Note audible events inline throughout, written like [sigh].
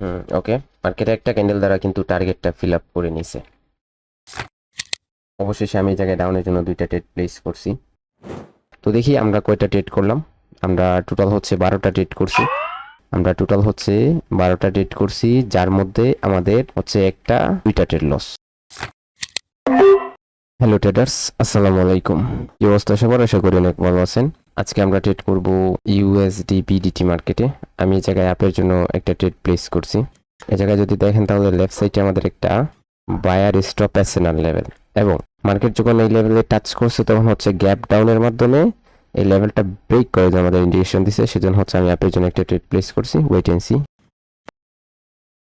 হুম, ওকে। মার্কেটে একটা ক্যান্ডেল দ্বারা কিন্তু টার্গেটটা ফিল আপ করে নিছে। অবশেষে আমি এই জায়গায় ডাউনের জন্য দুইটা ট্রেড প্লেস করছি। তো দেখি আমরা কয়টা ট্রেড করলাম। আমরা টোটাল হচ্ছে বারোটা ট্রেড করছি। আমরা টোটাল হচ্ছে বারোটা ট্রেড করছি, যার মধ্যে আমাদের হচ্ছে একটা, দুইটা ট্রেড লস হ্যালো ট্রেডার্স আসসালামু আলাইকুম। কি অবস্থা সবার? আশা করি অনেক ভালো আছেন। আজকে আমরা ট্রেড করব ইউএসডি বিডিটি মার্কেটে আমি এই জায়গায় অ্যাপের জন্য একটা ট্রেড প্লেস করছি। এই জায়গায় যদি দেখেন তাহলে লেফট সাইডে আমাদের একটা বায়ার স্টপ অ্যাসেনাল লেভেল এবং মার্কেট যখন এই লেভেলে টাচ করছে, তখন হচ্ছে গ্যাপ ডাউনের মাধ্যমে এই লেভেলটা ব্রেক করে যে আমাদের ইন্ডিকেশন দিছে। সেজন্য হচ্ছে আমি অ্যাপের জন্য একটা ট্রেড প্লেস করছি ওয়েট এন্ড সি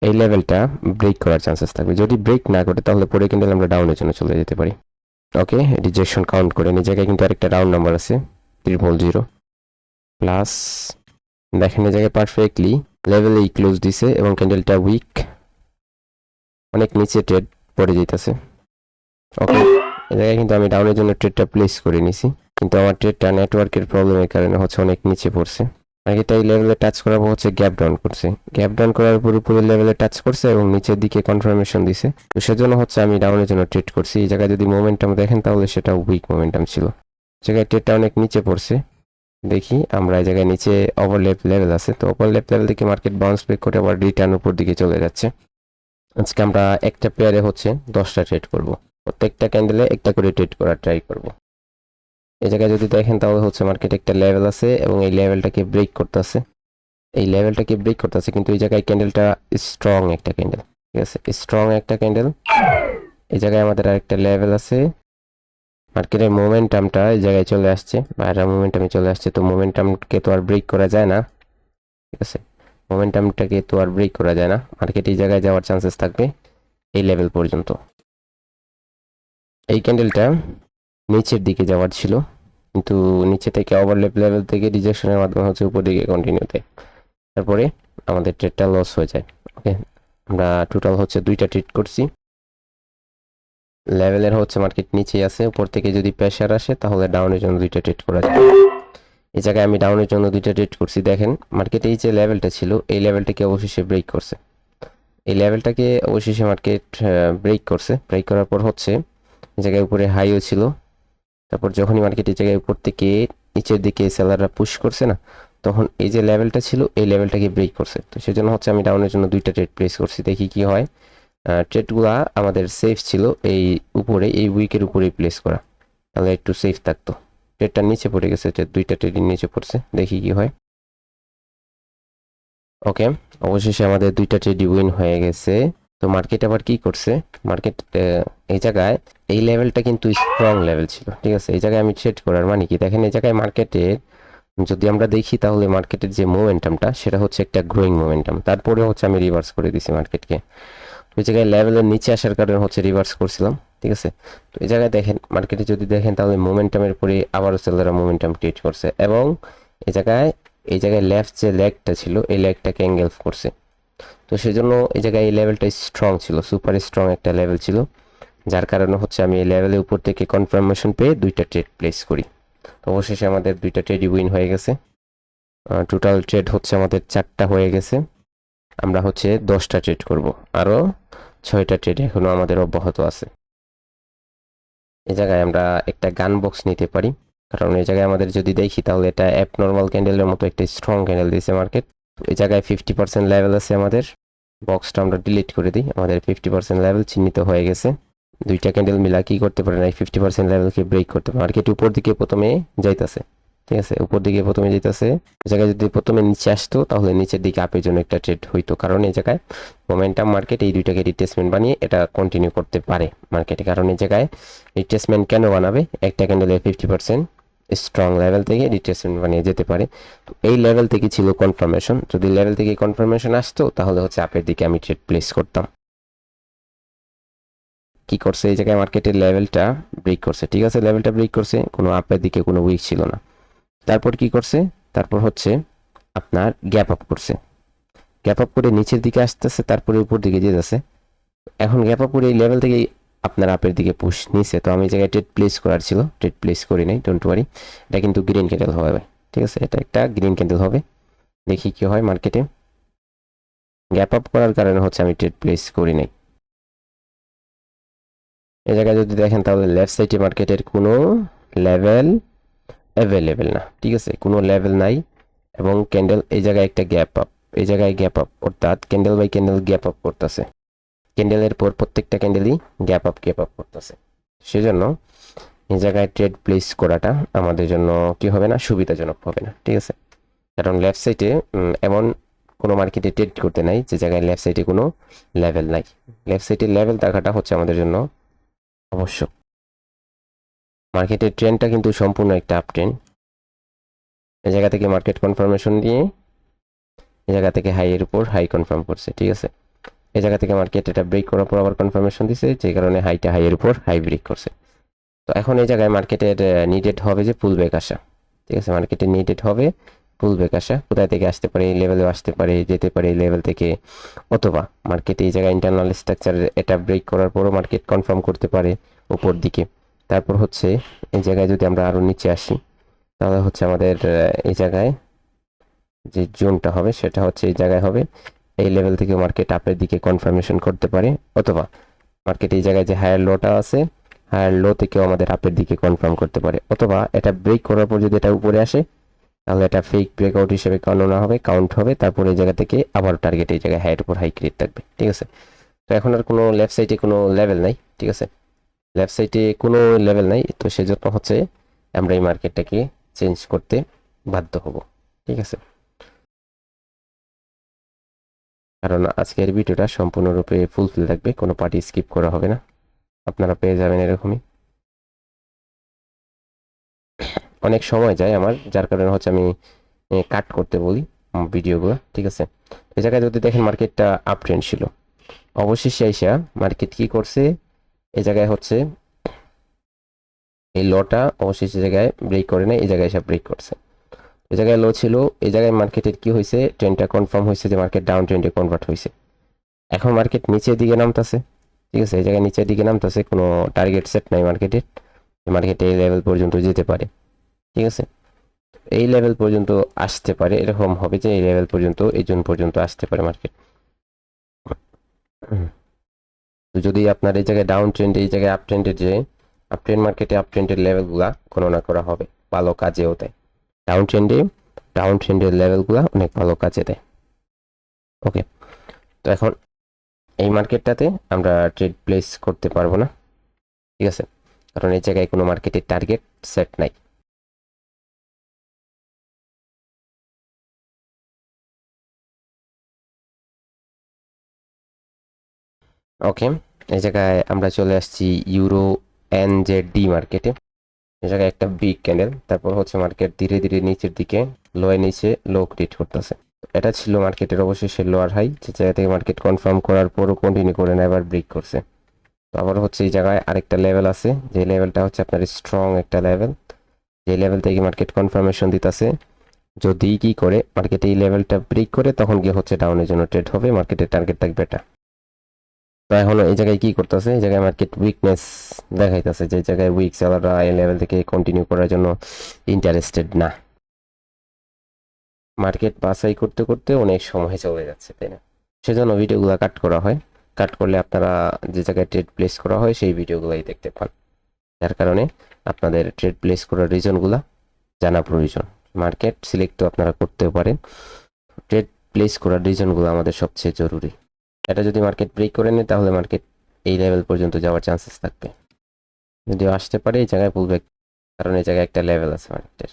এই লেভেলটা ব্রেক করার চান্সেস থাকবে। যদি ব্রেক না করে, তাহলে পরে কিন্তু আমরা ডাউনের জন্য চলে যেতে পারি। ওকে রিজেকশন কাউন্ট করে। এই জায়গায় কিন্তু আরেকটা রাউন্ড নাম্বার আছে। ত্রিপল জিরো প্লাস দেখেন এই জায়গায় পারফেক্টলি লেভেলে ক্লোজ দিছে এবং ক্যান্ডেলটা উইক অনেক নিচে ট্রেড পড়ে যেতেছে ওকে এই জায়গায় কিন্তু আমি ডাউনের জন্য ট্রেডটা প্লেস করে নিছি। কিন্তু আমার ট্রেডটা নেটওয়ার্কের প্রবলেমের কারণে হচ্ছে অনেক নিচে পড়ছে। মার্কেটটা এই লেভেলে টাচ করার পর হচ্ছে গ্যাপ ডাউন করছে। গ্যাপ ডাউন করার পর উপরে লেভেলে টাচ করছে এবং নিচের দিকে কনফার্মেশন দিছে। তো সেজন্য হচ্ছে আমি ডাউনের জন্য ট্রেড করছি। এই জায়গায় যদি মোমেন্টাম দেখেন তাহলে সেটা উইক মোমেন্টাম ছিল। জায়গায় ট্রেডটা অনেক নিচে পড়ছে। দেখি আমরা এই জায়গায় নিচে ওভারলেপ লেভেল আছে। তো ওভারলেপ লেভেল থেকে মার্কেট বাউন্স ব্রেক করে আবার রিটার্ন উপর দিকে চলে যাচ্ছে। আজকে আমরা একটা পেয়ারে হচ্ছে দশটা ট্রেড করব। প্রত্যেকটা ক্যান্ডেলে একটা করে ট্রেড করার ট্রাই করব। এই জায়গায় যদি দেখেন তাহলে হচ্ছে মার্কেট একটা লেভেল আছে এবং এই লেভেলটাকে ব্রেক করতেছে। এই লেভেলটাকে ব্রেক করতেছে কিন্তু এই জায়গায় ক্যান্ডেলটা স্ট্রং একটা ক্যান্ডেল ঠিক আছে? স্ট্রং একটা ক্যান্ডেল এই জায়গায় আমাদের আরেকটা লেভেল আছে। মার্কেটের মোমেন্টামটা এই জায়গায় চলে আসছে বাইরে মোমেন্টামে চলে আসছে, তো মোমেন্টামকে তো আর ব্রেক করা যায় না। ঠিক আছে? মোমেন্টামটাকে তো আর ব্রেক করা যায় না। মার্কেট এই জায়গায় যাওয়ার চান্সেস থাকবে এই লেভেল পর্যন্ত। এই ক্যান্ডেলটা নিচের দিকে যাওয়ার ছিল, কিন্তু নিচে থেকে ওভারলেপ লেভেল থেকে রিজেকশনের মাধ্যমে হচ্ছে উপর দিকে কন্টিনিউতে তারপরে আমাদের ট্রেডটা লস হয়ে যায় ওকে আমরা টোটাল হচ্ছে দুইটা ট্রেড করছি। লেভেলের হচ্ছে মার্কেট নিচে আছে, উপর থেকে যদি প্রেশার আসে, তাহলে ডাউনের জন্য দুইটা ট্রেড করা যায়। এই জায়গায় আমি ডাউনের জন্য দুইটা ট্রেড করছি, দেখেন মার্কেটে এই যে লেভেলটা ছিল, এই লেভেলটাকে অবশেষে ব্রেক করছে। এই লেভেলটাকে অবশেষে মার্কেট ব্রেক করছে। ব্রেক করার পর হচ্ছে, এই জায়গায় উপরে হাইও ছিল। তারপর যখনই মার্কেট এই জায়গায় উপর থেকে নিচের দিকে সেলাররা পুশ করছে না, তখন এই যে লেভেলটা ছিল, এই লেভেলটাকে ব্রেক করছে। তো সেজন্য হচ্ছে আমি ডাউনের জন্য দুইটা ট্রেড প্লেস করছি, দেখি কি হয়। ট্রেডগুলা আমাদের সেফ ছিল এই উপরে, এই উইকের উপরেই প্লেস করা। তাহলে একটু সেফ থাকতো। ট্রেডটা নিচে পড়ে গেছে দুইটা ট্রেডই নিচে পড়ছে, দেখি কি হয়। ওকে অবশেষে আমাদের দুইটা ট্রেডই উইন হয়ে গেছে। তো মার্কেট আবার কি করছে? মার্কেট এই জায়গায়, এই লেভেলটা কিন্তু স্ট্রং লেভেল ছিল, ঠিক আছে? এই জায়গায় আমি ট্রেড করার মানে কি? দেখেন, এই জায়গায় মার্কেটের যদি আমরা দেখি তাহলে মার্কেটের যে মোমেন্টামটা সেটা হচ্ছে একটা গ্রোয়িং মোমেন্টাম তারপরে হচ্ছে আমি রিভার্স করে দিছি মার্কেটকে ওই জায়গায় লেভেলের নিচে আসার কারণে হচ্ছে রিভার্স করছিলাম, ঠিক আছে? তো এই জায়গায় দেখেন মার্কেটে যদি দেখেন, তাহলে মোমেন্টামের পরে আবারও সেলাররা মোমেন্টাম ক্রিয়েট করছে এবং এই জায়গায় এই জায়গায় লেফট যে লেগটা ছিল, এই লেগটাকে অ্যাঙ্গেল করছে। তো সেজন্য এই জায়গায় এই লেভেলটা স্ট্রং ছিল সুপার স্ট্রং একটা লেভেল ছিল, যার কারণে হচ্ছে আমি এই লেভেলের উপর থেকে কনফার্মেশন পেয়ে দুইটা ট্রেড প্লেস করি। তো অবশেষে আমাদের দুইটা ট্রেডই উইন হয়ে গেছে। টোটাল ট্রেড হচ্ছে আমাদের চারটা হয়ে গেছে। আমরা হচ্ছে দশটা ট্রেড করব। আরও ছয়টা ট্রেড এখনও আমাদের অব্যাহত আছে। এ জায়গায় আমরা একটা গান বক্স নিতে পারি। কারণ এই জায়গায় আমাদের যদি দেখি, তাহলে এটা অ্যাপ নর্মাল ক্যান্ডেলের মতো একটা স্ট্রং ক্যান্ডেল দিয়েছে মার্কেট এই জায়গায় ফিফটি পার্সেন্ট লেভেল আছে আমাদের। বক্সটা আমরা ডিলিট করে দিই। আমাদের ফিফটি পার্সেন্ট লেভেল চিহ্নিত হয়ে গেছে। দুইটা ক্যান্ডেল মিলা কি করতে পারে না ফিফটি পার্সেন্ট লেভেলকে ব্রেক করতে পারে। মার্কেট উপর দিকে প্রথমে যাইতেছে। ঠিক আছে, উপর দিকে প্রথমে যেতেছে। জায়গায় যদি প্রথমে নিচে আসতো, তাহলে নিচের দিকে আপের জন্য একটা ট্রেড হইতো। কারণ এই জায়গায় মোমেন্টাম মার্কেট এই দুইটাকে রিট্রেসমেন্ট বানিয়ে এটা কন্টিনিউ করতে পারে মার্কেটে কারণ এই জায়গায় রিট্রেসমেন্ট কেন বানাবে? একটা ক্যান্ডেলের ফিফটি পার্সেন্ট স্ট্রং লেভেল থেকে রিট্রেসমেন্ট বানিয়ে যেতে পারে। তো এই লেভেল থেকে ছিল কনফার্মেশন যদি লেভেল থেকে কনফার্মেশন আসতো, তাহলে হচ্ছে আপের দিকে আমি ট্রেড প্লেস করতাম। কি করছে? এই জায়গায় মার্কেটের লেভেলটা ব্রেক করছে। ঠিক আছে লেভেলটা ব্রেক করছে, কোনো আপের দিকে কোনো উইক ছিল না। তারপর কি করছে? তারপর হচ্ছে আপনার গ্যাপ আপ করছে। গ্যাপ আপ করে নিচের দিকে আসতেছে, তারপরে উপর দিকে যেতেছে এখন গ্যাপ আপ করে এই লেভেল থেকে আপনার আপের দিকে পুশ নিছে। তো আমি এই জায়গায় ট্রেড প্লেস করার ছিল। ট্রেড প্লেস করি নাই ডোন্ট ওয়ারি এটা কিন্তু গ্রিন ক্যান্ডেল হবে ঠিক আছে? এটা একটা গ্রিন ক্যান্ডেল হবে। দেখি কি হয় মার্কেটে গ্যাপ আপ করার কারণে হচ্ছে আমি ট্রেড প্লেস করি নাই। এই জায়গায় যদি দেখেন তাহলে লেফট সাইডে মার্কেটের কোনো লেভেল অ্যাভেলেবেল না, ঠিক আছে? কোনো লেভেল নাই এবং ক্যান্ডেল এই জায়গায় একটা গ্যাপ আপ এই জায়গায় গ্যাপ আপ অর্থাৎ candle by candle gap up করতেছে। ক্যান্ডেলের পর প্রত্যেকটা ক্যান্ডেলই গ্যাপ আপ গ্যাপ আপ করতেছে। সেজন্য এই জায়গায় ট্রেড প্লেস করাটা আমাদের জন্য কি হবে না? সুবিধাজনক হবে না, ঠিক আছে? কারণ লেফট সাইডে এমন কোনো মার্কেটে ট্রেড করতে নাই যে জায়গায় লেফট সাইডে কোনো লেভেল নাই। লেফট সাইডে লেভেল থাকাটা হচ্ছে আমাদের জন্য আবশ্যক মার্কেটের ট্রেন্ডটা কিন্তু সম্পূর্ণ একটা আপ ট্রেন্ড এই জায়গা থেকে মার্কেট কনফার্মেশন দিয়ে এই জায়গা থেকে হাই এর উপর হাই কনফার্ম করছে, ঠিক আছে? এই জায়গা থেকে মার্কেট এটা ব্রেক করার পর আবার কনফার্মেশন দিছে, যে কারণে হাইটা হাই এর উপর হাই ব্রেক করছে। তো এখন এই জায়গায় মার্কেটের নিডেড হবে যে পুল ব্যাক আসা, ঠিক আছে? মার্কেটে নিডেড হবে পুল ব্যাক আসা। কোথায় থেকে আসতে পারে, এই লেভেলে আসতে পারে, যেতে পারে এই লেভেল থেকে, অথবা মার্কেটে এই জায়গায় ইন্টারনাল স্ট্রাকচার এটা ব্রেক করার পরও মার্কেট কনফার্ম করতে পারে উপর দিকে। তারপর হচ্ছে এই জায়গায় যদি আমরা আরও নিচে আসি, তাহলে হচ্ছে আমাদের এই জায়গায় যে জোনটা হবে সেটা হচ্ছে এই জায়গায় হবে। এই লেভেল থেকে মার্কেট আপের দিকে কনফার্মেশন করতে পারে, অথবা মার্কেট এই জায়গায় যে হায়ার লোটা আছে হায়ার লো থেকেও আমাদের আপের দিকে কনফার্ম করতে পারে। অথবা এটা ব্রেক করার পর যদি এটা উপরে আসে, তাহলে এটা ফেক ব্রেকআউট হিসেবে গণনা হবে কাউন্ট হবে, তারপর এই জায়গা থেকে আবার টার্গেট এই জায়গায় হাইয়ের উপর হাই ক্রিয়েট থাকবে। ঠিক আছে? তো এখন আর কোনো লেফট সাইডে কোনো লেভেল নাই, ঠিক আছে? লেফট সাইডে কোনো লেভেল নাই, তো সেজন্য হচ্ছে আমরা এই মার্কেটটাকে চেঞ্জ করতে বাধ্য হব, ঠিক আছে? কারণ আজকের ভিডিওটা সম্পূর্ণরূপে ফুলফিল থাকবে, কোনো পার্টি স্কিপ করা হবে না। আপনারা পেয়ে যাবেন এরকমই। অনেক সময় যায় আমার, যার কারণে হচ্ছে আমি কাট করতে বলি ভিডিওগুলো ঠিক আছে? এই জায়গায় যদি দেখেন মার্কেটটা আপ ট্রেন্ড ছিল, অবশেষে আইসা মার্কেট কি করছে? এই জায়গায় হচ্ছে এই লটা অবশেষে জায়গায় ব্রেক করে নেয় এই জায়গায় এসে ব্রেক করছে। এই জায়গায় লো ছিল, এই জায়গায় মার্কেটের কি হয়েছে ট্রেন্ডটা কনফার্ম হয়েছে যে মার্কেট ডাউন ট্রেন্ডে কনভার্ট হয়েছে এখন মার্কেট নিচের দিকে নামতেছে, ঠিক আছে? এই জায়গায় নিচের দিকে নামতেছে, কোনো টার্গেট সেট নাই মার্কেটের মার্কেটে এই লেভেল পর্যন্ত যেতে পারে, ঠিক আছে? এই লেভেল পর্যন্ত আসতে পারে, এরকম হবে যে এই লেভেল পর্যন্ত, এই জোন পর্যন্ত আসতে পারে মার্কেট তো যদি আপনার এই জায়গায় ডাউন ট্রেন্ড এই জায়গায় আপ ট্রেন্ডের যে আপ ট্রেন্ড মার্কেটে আপ ট্রেন্ডের লেভেলগুলা গণনা করা হবে, ভালো কাজেও দেয়। ডাউন ট্রেন্ডে ডাউন ট্রেন্ডের লেভেলগুলা অনেক ভালো কাজে দেয়। ওকে তো এখন এই মার্কেটটাতে আমরা ট্রেড প্লেস করতে পারব না, ঠিক আছে? কারণ এই জায়গায় কোনো মার্কেটের টার্গেট সেট নাই। ওকে, এই জায়গায় আমরা চলে আসছি ইউরো এন জে ডি মার্কেটে এই জায়গায় একটা বিগ ক্যান্ডেল তারপর হচ্ছে মার্কেট ধীরে ধীরে নিচের দিকে লোয়ে নিচে লো ক্রিয়েট করতেছে। এটা ছিল মার্কেটের অবশেষে লোয়ার হাই যে জায়গা থেকে মার্কেট কনফার্ম করার পরও কন্টিনিউ করে না এবার ব্রেক করছে। তো আবার হচ্ছে এই জায়গায় আরেকটা লেভেল আছে, যে লেভেলটা হচ্ছে আপনার স্ট্রং একটা লেভেল যে লেভেল থেকে মার্কেট কনফার্মেশন দিতেছে, যদি কি করে মার্কেট এই লেভেলটা ব্রেক করে, তখন গিয়ে হচ্ছে ডাউনের জন্য ট্রেড হবে মার্কেটের টার্গেট থাকবে এটা। তো এখন এই জায়গায় কি করতেছে? এই জায়গায় মার্কেট উইকনেস দেখাইতেছে যে জায়গায় উইক সেলাররা এই লেভেল থেকে কন্টিনিউ করার জন্য ইন্টারেস্টেড না। মার্কেট বাছাই করতে করতে অনেক সময় চলে যাচ্ছে, তাই না? সেজন্য ভিডিওগুলো কাট করা হয়। কাট করলে আপনারা যে জায়গায় ট্রেড প্লেস করা হয়, সেই ভিডিওগুলোই দেখতে পান। যার কারণে আপনাদের ট্রেড প্লেস করার রিজনগুলো জানা প্রয়োজন। মার্কেট সিলেক্ট তো আপনারা করতেও পারেন। ট্রেড প্লেস করার রিজনগুলো আমাদের সবচেয়ে জরুরি। এটা যদি মার্কেট ব্রেক করে নেয়, তাহলে মার্কেট এই লেভেল পর্যন্ত যাওয়ার চান্সেস থাকবে। যদিও আসতে পারে, এই জায়গায় পুলব্যাক কারণ এই জায়গায় একটা লেভেল আছে মার্কেটের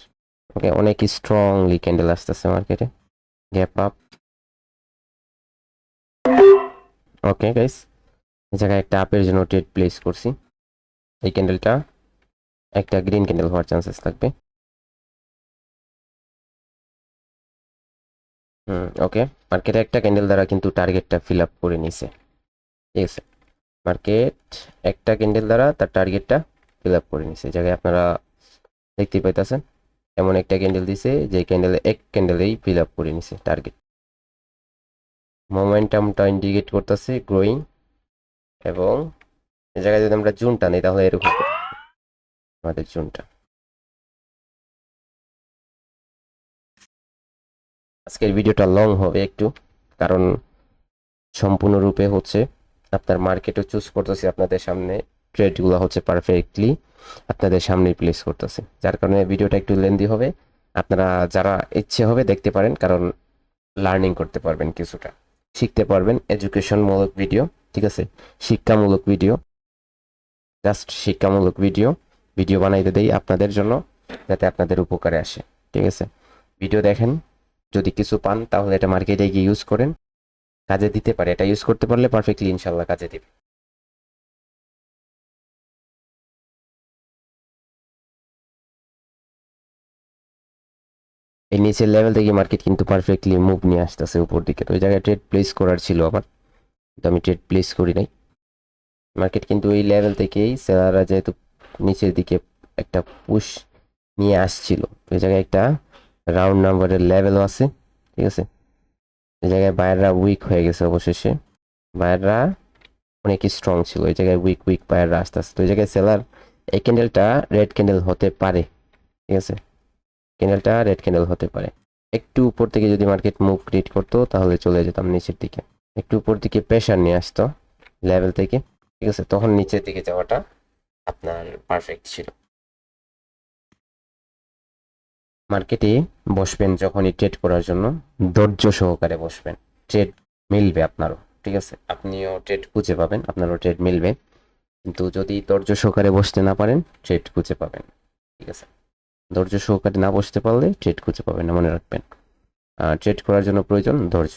ওকে অনেক স্ট্রংলি ক্যান্ডেল আসতেছে মার্কেটে গ্যাপ আপ ওকে গাইস এই জায়গায় একটা আপের জন্য ট্রেড প্লেস করছি। এই ক্যান্ডেলটা একটা গ্রিন ক্যান্ডেল হওয়ার চান্সেস থাকবে। হুম, ওকে। মার্কেটে একটা ক্যান্ডেল দ্বারা কিন্তু টার্গেটটা ফিল আপ করে নিছে। ঠিক আছে। মার্কেট একটা ক্যান্ডেল দ্বারা তার টার্গেটটা ফিল আপ করে নিছে। জায়গায় আপনারা দেখতে পাইতেছেন, এমন একটা ক্যান্ডেল দিছে, যে ক্যান্ডেলে এক ক্যান্ডেলেই ফিল আপ করে নিছে টার্গেট মোমেন্টামটা ইন্ডিকেট করতেছে গ্রোয়িং এবং জায়গায় যদি আমরা জুনটা নিই তাহলে এরকম আমাদের জুনটা। আজকের ভিডিওটা লং হবে একটু, কারণ সম্পূর্ণরূপে হচ্ছে আপনার মার্কেটও চুজ করতেছি, আপনাদের সামনে ট্রেডগুলো হচ্ছে পারফেক্টলি আপনাদের সামনে প্লেস করতেছে। যার কারণে ভিডিওটা একটু লেন্দি হবে, আপনারা যারা ইচ্ছে হবে দেখতে পারেন, কারণ লার্নিং করতে পারবেন কিছুটা। শিখতে পারবেন এডুকেশনমূলক ভিডিও ঠিক আছে? শিক্ষামূলক ভিডিও জাস্ট শিক্ষামূলক ভিডিও ভিডিও বানাইতে দেই আপনাদের জন্য, যাতে আপনাদের উপকারে আসে, ঠিক আছে? ভিডিও দেখেন যদি কিছু পান, তাহলে এটা মার্কেটে গিয়ে ইউজ করেন। কাজে দিতে পারে। এটা ইউজ করতে পারলে পারফেক্টলি ইনশাল্লাহ কাজে দিবে। এই নিচের লেভেল থেকে মার্কেট কিন্তু পারফেক্টলি মুভ নিয়ে আসতেছে উপর দিকে। তো ওই জায়গায় ট্রেড প্লেস করার ছিল আমার। কিন্তু আমি ট্রেড প্লেস করি নাই। মার্কেট কিন্তু ওই লেভেল থেকেই সেলাররা যেহেতু নিচের দিকে একটা পুশ নিয়ে আসছিল। ওই জায়গায় একটা রাউন্ড নাম্বারের লেভেলও আছে, ঠিক আছে? এই জায়গায় বায়াররা উইক হয়ে গেছে অবশেষে। বায়াররা অনেক স্ট্রং ছিল ওই জায়গায় উইক উইক বায়াররা আস্তে আস্তে। ওই জায়গায় সেলার এই ক্যান্ডেলটা রেড ক্যান্ডেল হতে পারে, ঠিক আছে? ক্যান্ডেলটা রেড ক্যান্ডেল হতে পারে। একটু উপর থেকে যদি মার্কেট মুভ ক্রিয়েট করতো, তাহলে চলে যেতাম নিচের দিকে। একটু উপর দিকে প্রেশার নিয়ে আসতো লেভেল থেকে, ঠিক আছে? তখন নিচের দিকে যাওয়াটা আপনার পারফেক্ট ছিল। মার্কেটে বসবেন যখনই ট্রেড করার জন্য, ধৈর্য সহকারে বসবেন। ট্রেড মিলবে আপনারও, ঠিক আছে? আপনিও ট্রেড খুঁজে পাবেন, আপনারও ট্রেড মিলবে। কিন্তু যদি ধৈর্য সহকারে বসতে না পারেন ট্রেড খুঁজে পাবেন, ঠিক আছে? ধৈর্য সহকারে না বসতে পারলে ট্রেড খুঁজে পাবেন না, মনে রাখবেন। ট্রেড করার জন্য প্রয়োজন ধৈর্য,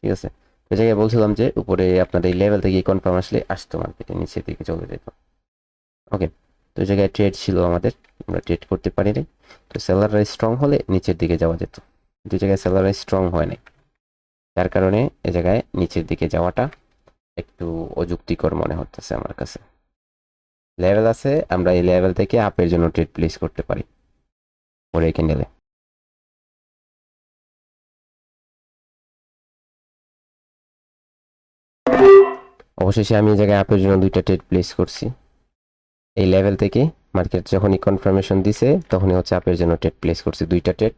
ঠিক আছে? ওই জায়গায় বলছিলাম যে, উপরে আপনার এই লেভেল থেকে কনফার্ম আসলে আসতো মার্কেটে নিচের দিকে চলে যেত। ওকে তো জায়গায় ট্রেড ছিল আমাদের, আমরা ট্রেড করতে পারি নাই তো সেলাররা স্ট্রং হলে নিচের দিকে যাওয়া যেত। দু জায়গায় সেলাররা স্ট্রং হয় নাই। যার কারণে এ জায়গায় নিচের দিকে যাওয়াটা একটু অযুক্তিকর মনে হতেছে আমার কাছে। লেভেল আছে, আমরা এই লেভেল থেকে আপের জন্য ট্রেড প্লেস করতে পারি। পরে ক্যান্ডেলে অবশেষে আমি এই জায়গায় আপের জন্য দুইটা ট্রেড প্লেস করছি। এই লেভেল থেকে মার্কেট যখনই কনফার্মেশন দিছে, তখনই হচ্ছে আপের জন্য ট্রেড প্লেস করছি, দুইটা ট্রেড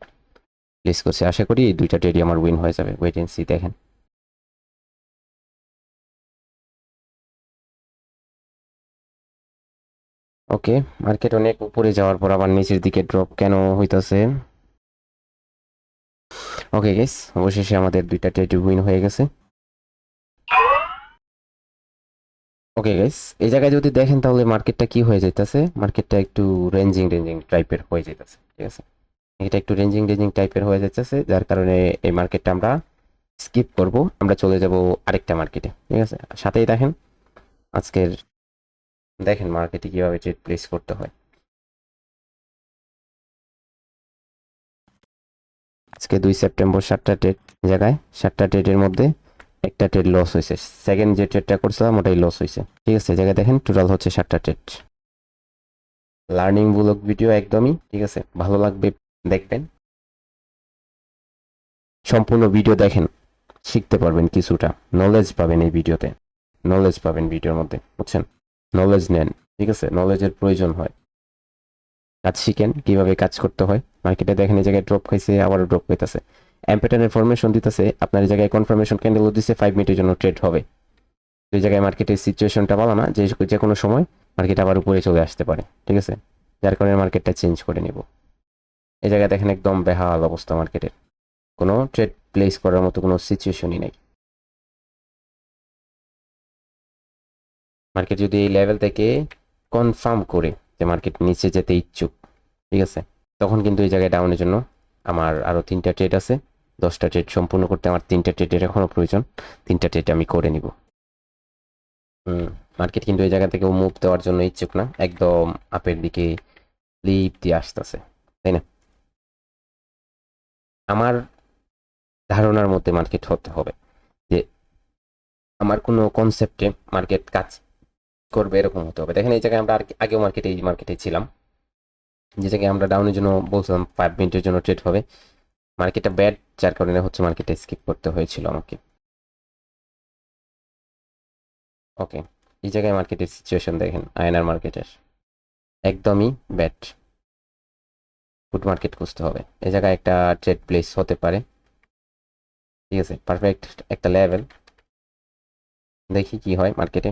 প্লেস করছি। আশা করি এই দুইটা ট্রেডই আমার উইন হয়ে যাবে। ওয়েট এন্ড সি দেখেন। ওকে মার্কেট অনেক উপরে যাওয়ার পর আবার নিচের দিকে ড্রপ কেন হইতাছে? ওকে গেস অবশেষে আমাদের দুইটা ট্রেড উইন হয়ে গেছে। ওকে গাইস এই জায়গায় যদি দেখেন, তাহলে মার্কেটটা কি হয়ে যাইতেছে? মার্কেটটা একটু রেঞ্জিং রেঞ্জিং টাইপের হয়ে যাইতেছে, ঠিক আছে? এটা একটু রেঞ্জিং রেঞ্জিং টাইপের হয়ে যাইতেছে, যার কারণে এই মার্কেটটা আমরা স্কিপ করব। আমরা চলে যাব আরেকটা মার্কেটে, ঠিক আছে? সাথেই দেখেন, আজকের দেখেন মার্কেটে কীভাবে ট্রেড প্লেস করতে হয়। আজকে দুই সেপ্টেম্বর, সাতটা ট্রেড জায়গায় সাতটা ট্রেডের মধ্যে একটা ট্রেড লস হয়েছে সেকেন্ড যে ট্রেডটা করছিলাম, ওটাই লস হয়েছে ঠিক আছে, জায়গায় দেখেন টোটাল হচ্ছে সাতটা ট্রেড লার্নিং মূলক ভিডিও একদমই, ঠিক আছে, ভালো লাগবে, দেখবেন। সম্পূর্ণ ভিডিও দেখেন, শিখতে পারবেন কিছুটা। নলেজ পাবেন এই ভিডিওতে নলেজ পাবেন ভিডিওর মধ্যে, বুঝছেন? নলেজ নেন, ঠিক আছে? নলেজের প্রয়োজন হয়। কাজ শিখেন, কীভাবে কাজ করতে হয়। মার্কেটে দেখেন, এই জায়গায় ড্রপ খাইছে, আবারও ড্রপ খাইতেছে অ্যাম্পেটানের ফরমেশন দিতেছে, আপনার এই জায়গায় কনফার্মেশন ক্যান্ডেলও দিচ্ছে ফাইভ মিনিটের জন্য ট্রেড হবে। এই জায়গায় মার্কেটের সিচুয়েশনটা ভালো না, যে যে কোনো সময় মার্কেট আবার উপরে চলে আসতে পারে, ঠিক আছে? যার কারণে মার্কেটটা চেঞ্জ করে নিব। এই জায়গায় দেখেন একদম বেহাল অবস্থা মার্কেটের কোনো ট্রেড প্লেস করার মতো কোনো সিচুয়েশনই নেই। মার্কেট যদি এই লেভেল থেকে কনফার্ম করে যে মার্কেট নিচে যেতে ইচ্ছুক, ঠিক আছে? তখন কিন্তু এই জায়গায় ডাউনের জন্য আমার আরও তিনটা ট্রেড আছে। দশটা ট্রেড সম্পূর্ণ করতে আমার তিনটা ট্রেডের এখনও প্রয়োজন। তিনটা ট্রেড আমি করে নিব। মার্কেট কিন্তু এই জায়গা থেকে মুভ দেওয়ার জন্য ইচ্ছুক না। একদম আপের দিকে লিপ দিয়ে আসতেছে, তাই না? আমার ধারণার মধ্যে মার্কেট হতে হবে। যে আমার কোনো কনসেপ্টে মার্কেট কাজ করবে এরকম হতে হবে। দেখেন এই জায়গায় আমরা আর আগেও মার্কেটে এই মার্কেটে ছিলাম। যে জায়গায় আমরা ডাউনের জন্য বলছিলাম ফাইভ মিনিটের জন্য ট্রেড হবে। মার্কেটটা ব্যাড যার কারণে হচ্ছে মার্কেটে স্কিপ করতে হয়েছিল আমাকে। ওকে এই জায়গায় মার্কেটের সিচুয়েশন দেখেন, আয়নার মার্কেটের একদমই ব্যাড ফুড মার্কেট খুঁজতে হবে। এই জায়গায় একটা ট্রেড প্লেস হতে পারে। ঠিক আছে পারফেক্ট একটা লেভেল দেখি কি হয় মার্কেটে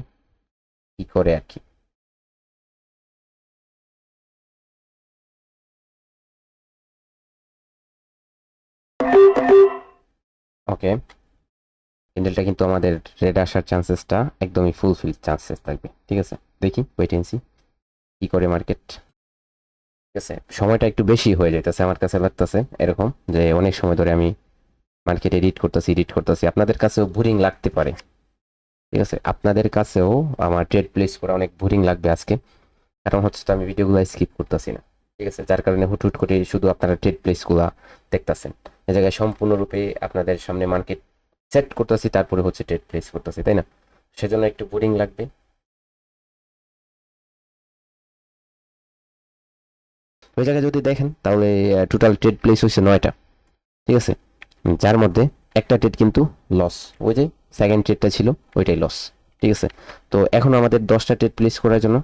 কি করে আর কি। ওকে ক্যান্ডেলটা কিন্তু আমাদের রেড আসার চান্সেসটা একদমই ফুলফিল চান্সেস থাকবে। ঠিক আছে? দেখি ওয়েট এন্ড সি কি করে মার্কেট ঠিক আছে? সময়টা একটু বেশি হয়ে যাইতেছে আমার কাছে লাগতেছে এরকম যে অনেক সময় ধরে আমি মার্কেটে এডিট করতেছি এডিট করতেছি। আপনাদের কাছেও বোরিং লাগতে পারে। ঠিক আছে? আপনাদের কাছেও আমার ট্রেড প্লেস করা অনেক বোরিং লাগবে আজকে। কারণ হচ্ছে তো আমি ভিডিওগুলো স্কিপ করতেছি না। ঠিক আছে, যার কারণে হুট হুট করে শুধু আপনারা ট্রেড প্লেসগুলো দেখতেছেন। এ জায়গায় সম্পূর্ণরূপে আপনাদের সামনে মার্কেট সেট করতেছি, তারপরে হচ্ছে ট্রেড প্লেস করতেছি, তাই না? সেজন্য একটু বোরিং লাগবে। ওই জায়গায় যদি দেখেন, তাহলে টোটাল ট্রেড প্লেস হচ্ছে নয়টা, ঠিক আছে? যার মধ্যে একটা ট্রেড কিন্তু লস ওই যে সেকেন্ড ট্রেডটা ছিল, ওইটাই লস ঠিক আছে? তো এখন আমাদের দশটা ট্রেড প্লেস করার জন্য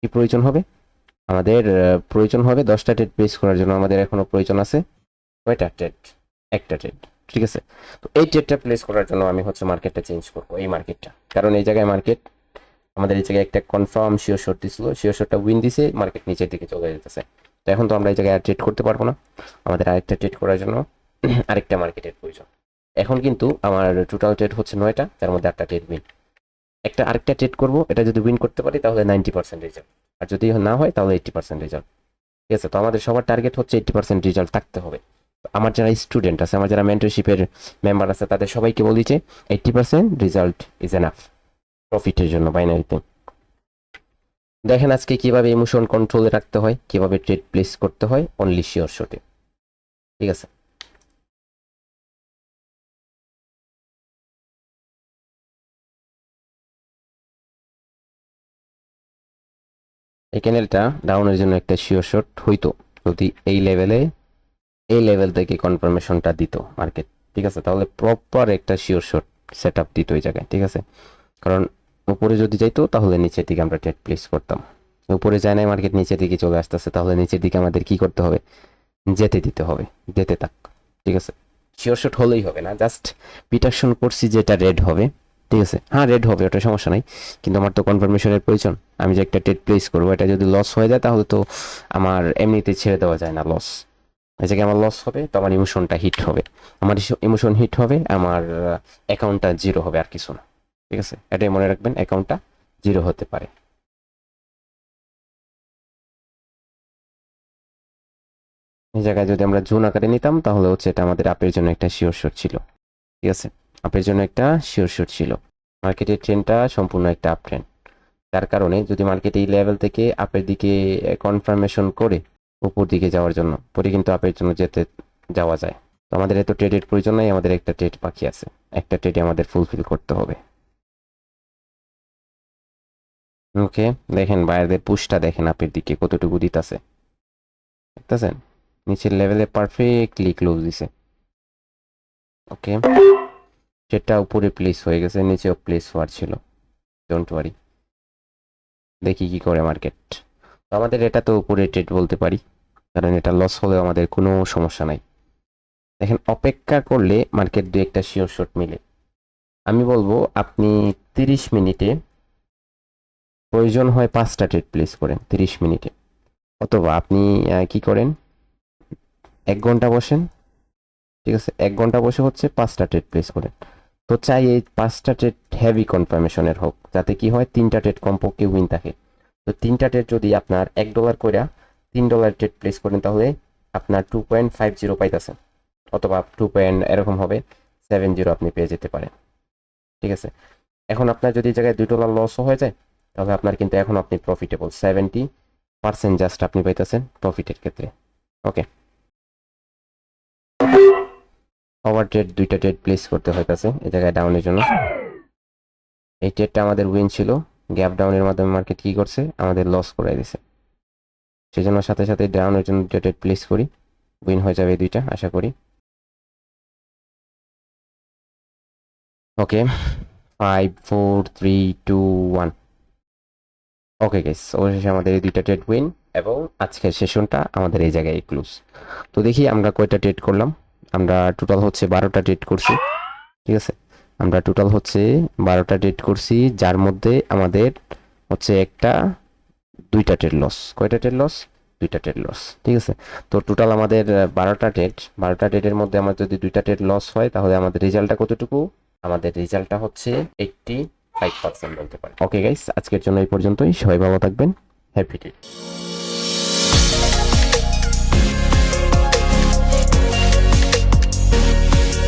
কি প্রয়োজন হবে? আমাদের প্রয়োজন হবে দশটা ট্রেড প্লেস করার জন্য। আমাদের এখনও প্রয়োজন আছে কয়টা ট্রেড একটা ট্রেড ঠিক আছে? তো এই ট্রেডটা প্লেস করার জন্য আমি হচ্ছে মার্কেটটা চেঞ্জ করব, এই মার্কেটটা। কারণ এই জায়গায় মার্কেট, আমাদের এই জায়গায় একটা কনফার্ম শিওর শট দিছিল শিওর শটটা উইন দিছে মার্কেট নিচের দিকে চলে যেতেছে। তো এখন তো আমরা এই জায়গায় আর ট্রেড করতে পারব না। আমাদের আরেকটা ট্রেড করার জন্য [clears throat] আরেকটা মার্কেটের প্রয়োজন। এখন কিন্তু আমার টোটাল ট্রেড হচ্ছে নয়টা, তার মধ্যে একটা ট্রেড উইন একটা আরেকটা ট্রেড করব, এটা যদি উইন করতে পারি, তাহলে নাইনটি পার্সেন্ট রেজাল্ট আর যদি না হয়, তাহলে এইটটি পার্সেন্ট রেজাল্ট ঠিক আছে? তো আমাদের সবার টার্গেট হচ্ছে এইটটি পার্সেন্ট রেজাল্ট থাকতে হবে। আমার যারা স্টুডেন্ট আছে, আমার যারা মেন্টরশিপের মেম্বার আছে, তাদের সবাইকে বলি যে eighty percent result is enough প্রফিটের জন্য বাইনারিতে দেখেন আজকে কীভাবে ইমোশন কন্ট্রোলে রাখতে হয়, কীভাবে ট্রেড প্লেস করতে হয় অনলি শিওর শটে ঠিক আছে? এই ক্যানেলটা ডাউনের জন্য একটা শিওর শট হইতো যদি এই লেভেলে এই লেভেল থেকে কনফার্মেশনটা দিত মার্কেট ঠিক আছে? তাহলে প্রপার একটা শিওর শট সেট আপ দিত ওই জায়গায়, ঠিক আছে? কারণ উপরে যদি যাইতো, তাহলে নিচের দিকে আমরা ট্রেড প্লেস করতাম। উপরে যায় নাই মার্কেট নিচের দিকে চলে আসতেছে, তাহলে নিচের দিকে আমাদের কি করতে হবে? যেতে দিতে হবে, যেতে থাক, ঠিক আছে? শিওর শট হলেই হবে না জাস্ট পিটাকশন করছি যেটা রেড হবে। ঠিক আছে। হ্যাঁ রেড হবে, ওটা সমস্যা নাই। কিন্তু আমার তো কনফার্মেশনের প্রয়োজন। আমি যে একটা ট্রেড প্লেস করব, এটা যদি লস হয়ে যায়, তাহলে তো আমার এমনিতে ছেড়ে দেওয়া যায় না লস জায়গায় আমার লস হবে, তো আমার ইমোশনটা হিট হবে। আমার ইমোশন হিট হবে, আমার অ্যাকাউন্টটা জিরো হবে আর কিছু না। ঠিক আছে? এটাই মনে রাখবেন অ্যাকাউন্টটা জিরো হতে পারে। এই জায়গায় যদি আমরা জুন আকারে নিতাম, তাহলে হচ্ছে এটা আমাদের আপের জন্য একটা শিওর শট ছিল। ঠিক আছে? আপের জন্য একটা শিওর শট ছিল। মার্কেটের ট্রেনটা সম্পূর্ণ একটা আপ ট্রেন তার কারণে যদি মার্কেট এই লেভেল থেকে আপের দিকে কনফার্মেশন করে উপর দিকে যাওয়ার জন্য, পরে কিন্তু আপের জন্য যেতে যাওয়া যায়। তো আমাদের এত ট্রেডের প্রয়োজন নাই, আমাদের একটা ট্রেড বাকি আছে। একটা ট্রেডে আমাদের ফুলফিল করতে হবে। ওকে দেখেন বাইরের পুশটা দেখেন আপের দিকে কতটুকু দিতেছে। দেখতেছেন? নিচের লেভেলে পারফেক্টলি ক্লোজ দিছে। ওকে সেটা উপরে প্লেস হয়ে গেছে, নিচেও প্লেস হওয়ার ছিল। ডোন্ট ওয়ারি দেখি কি করে মার্কেট তো আমাদের এটা তো উপরে ট্রেড বলতে পারি, কারণ এটা লস হলেও আমাদের কোনো সমস্যা নাই। দেখেন, অপেক্ষা করলে মার্কেট দু একটা শিওর শট মিলে। আমি বলব, আপনি তিরিশ মিনিটে প্রয়োজন হয় পাঁচটা ট্রেড প্লেস করেন, তিরিশ মিনিটে। অথবা আপনি কি করেন? এক ঘণ্টা বসেন, ঠিক আছে? এক ঘণ্টা বসে হচ্ছে পাঁচটা ট্রেড প্লেস করেন। তো চাই এই পাঁচটা ট্রেড হেভি কনফার্মেশনের হোক, যাতে কি হয় তিনটা ট্রেড কমপক্ষে উইন থাকে। তো তিনটা ট্রেড যদি আপনার এক ডলার কইরা তিন ডলার ট্রেড প্লেস করেন, তাহলে আপনার টু পয়েন্ট ফাইভ জিরো পাইতেছেন অথবা টু পয়েন্ট এরকম হবে সেভেন জিরো আপনি পেয়ে যেতে পারেন। ঠিক আছে? এখন আপনার যদি জায়গায় দুই ডলার লসও হয়ে যায়, তাহলে আপনার কিন্তু এখন আপনি প্রফিটেবল সেভেন্টি পার্সেন্ট জাস্ট আপনি পাইতেছেন প্রফিটের ক্ষেত্রে। ওকে ওভার ট্রেড দুইটা ট্রেড প্লেস করতে হইতেছে এই জায়গায় ডাউনের জন্য। এই ট্রেডটা আমাদের উইন ছিল। গ্যাপ ডাউনের মাধ্যমে মার্কেট কি করছে? আমাদের লস করে দিছে। সেই জন্য সাথে সাথে ডাউনের জন্য দুইটা ট্রেড প্লেস করি। উইন হয়ে যাবে দুইটা, আশা করি। Okay five four three two one okay guess অবশেষে আমাদের এই দুইটা ট্রেড উইন এবং আজকের সেশনটা আমাদের এই জায়গায় ক্লোজ তো দেখি আমরা কয়টা ট্রেড করলাম। আমরা টোটাল হচ্ছে বারোটা ডেট করছি, ঠিক আছে? আমরা টোটাল হচ্ছে বারোটা ডেট করছি, যার মধ্যে আমাদের হচ্ছে একটা, দুইটা ট্রেড লস কয়টা ট্রেড লস দুইটা ট্রেড লস ঠিক আছে? তো টোটাল আমাদের বারোটা ট্রেড বারোটা ট্রেডের মধ্যে আমার যদি দুইটা ট্রেড লস হয়, তাহলে আমাদের রেজাল্টটা কতটুকু? আমাদের রেজাল্টটা হচ্ছে এইটটি ফাইভ পার্সেন্ট বলতে পারে। ওকে গাইস আজকের জন্য এই পর্যন্তই। সবাই ভালো থাকবেন। Happy trade